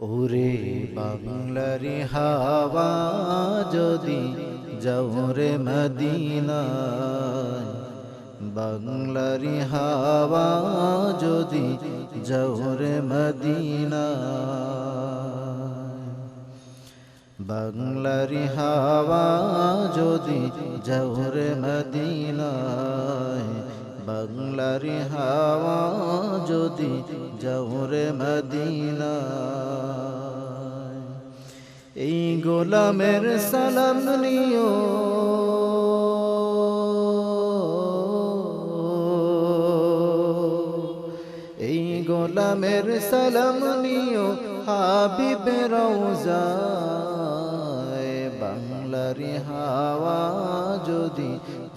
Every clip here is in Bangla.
ওরে বাংলারি হাওয়া যদি যাওরে মদিনায়, বাংলারি হাওয়া যদি যাওরে মদিনায়, বাংলারি হাওয়া যদি যাওরে মদিনায় বাংলারি হাওয়া যদি যাওরে মদিনায়। এই গোলামের সালাম নিও। এই গোলামের সালাম নিও হাবিব রওজায়। বাংলারি হাওয়া যদি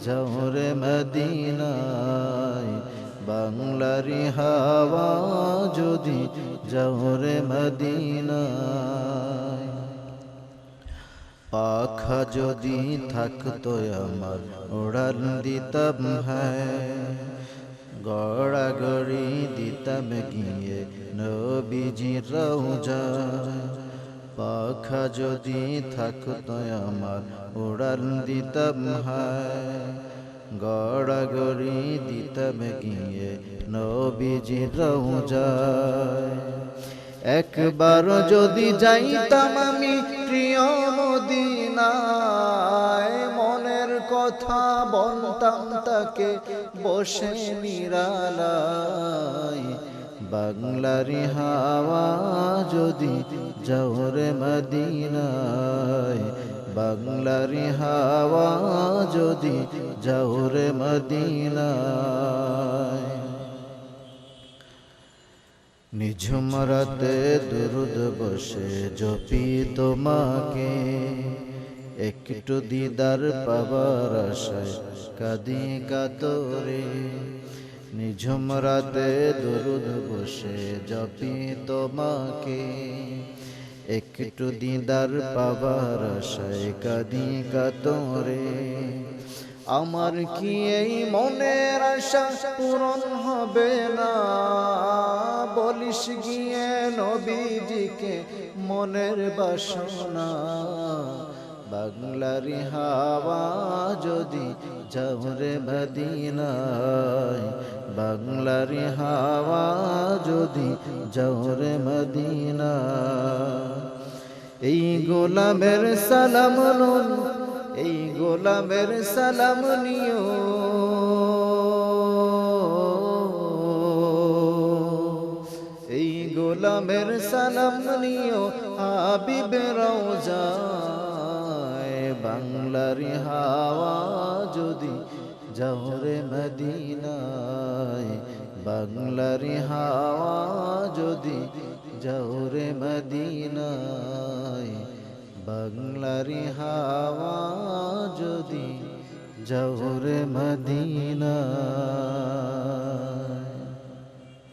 জহরে মদিনায় বাংলারি হাওয়া যদি জহরে মদিনায়। পাখা যদি থাকতো আমার ওড়ান দিতাম হ্যাঁ। গড়াগড়ি দিতাম গিয়ে নবীজি রৌজা পাখা যদি থাকতো আমার ওড়ান দিতাম হ্যাঁ। গড়াগড়ি দিতাম গিয়ে নবীজি রৌজায়। একবার যদি যাইতাম আমি প্রিয় মদিনায়, মনের কথা বলতাম তাকে বসে নিরালায়। বাংলারি হাওয়া যদি জহরে মদিনায়, বাংলারি হাওয়া যদি জহরে মদিনায়। নিঝুম রাতে দুরুদ বসে জপি তোমাকে একটু দিদার পাবার আশায় কাঁদি কাতরে। নিঝুম রাতে দুরুদ বসে জপি তোমাকে একটু দিদার পাবার আশায় কাঁদি কাতরে। আমার কি এই মনের আশা পূরণ হবে না? বলিস গিয়ে নবীজিকে মনের বাসনা। বাংলারি হাওয়া যদি যাওরে মদিনায়, বাংলারি হাওয়া যদি যাওরে মদিনায়। এই গোলামের সালাম এই গোলামের সালাম নিও। এই গোলামের সালাম নিও হাবিব রওজায় বাংলারি হাওয়া যদি জহরে মদিনায়, বাংলারি হাওয়া যদি জহরে মদিনায়, বাংলারি হাওয়া যদি জহরে মদিনা